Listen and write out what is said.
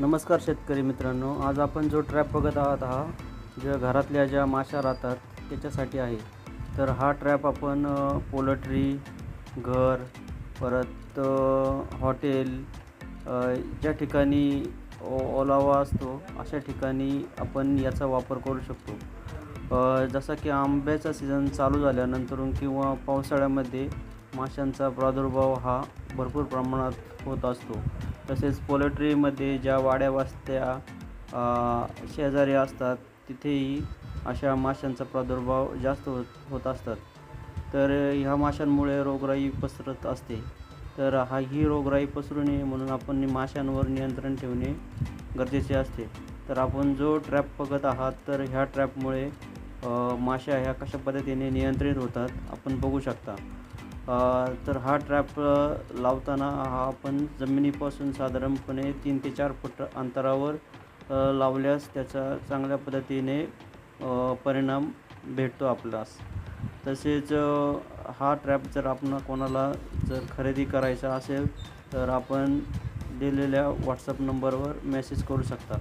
नमस्कार शेतकरी मित्रांनो आज आपण जो ट्रॅप बघत आहात हा ज्या घरातल्या ज्या माशा राहतात त्याच्यासाठी आहे. तर हा ट्रॅप आपण पोल्ट्री घर परत हॉटेल ज्या ठिकाणी ओ ओलावा असतो अशा ठिकाणी आपण याचा वापर करू शकतो. जसं जसा की आंब्याचा सीझन चालू झाल्यानंतरून किंवा पावसाळ्यामध्ये माशांचा प्रादुर्भाव हा भरपूर प्रमाणात होत असतो. तसेच पोल्ट्रीमध्ये ज्या वाड्या वस्त्या शेजारी असतात तिथेही अशा माशांचा प्रादुर्भाव जास्त होत होत असतात. तर ह्या माशांमुळे रोगराई पसरत असते. तर हा ही रोगराई पसरू नये म्हणून आपण माशांवर नियंत्रण ठेवणे गरजेचे असते. तर आपण जो ट्रॅप बघत आहात तर ह्या ट्रॅपमुळे माशा ह्या कशा पद्धतीने नियंत्रित होतात आपण बघू शकता. तर हा ट्रॅप लावताना हा आपण जमिनीपासून साधारणपणे तीन ते चार फूट अंतरावर लावल्यास त्याचा चांगल्या पद्धतीने परिणाम भेटतो आपल्यास तसेच हा ट्रॅप जर आपण कोणाला जर खरेदी करायचा असेल तर आपण दिलेल्या व्हॉट्सअप नंबरवर मेसेज करू शकता.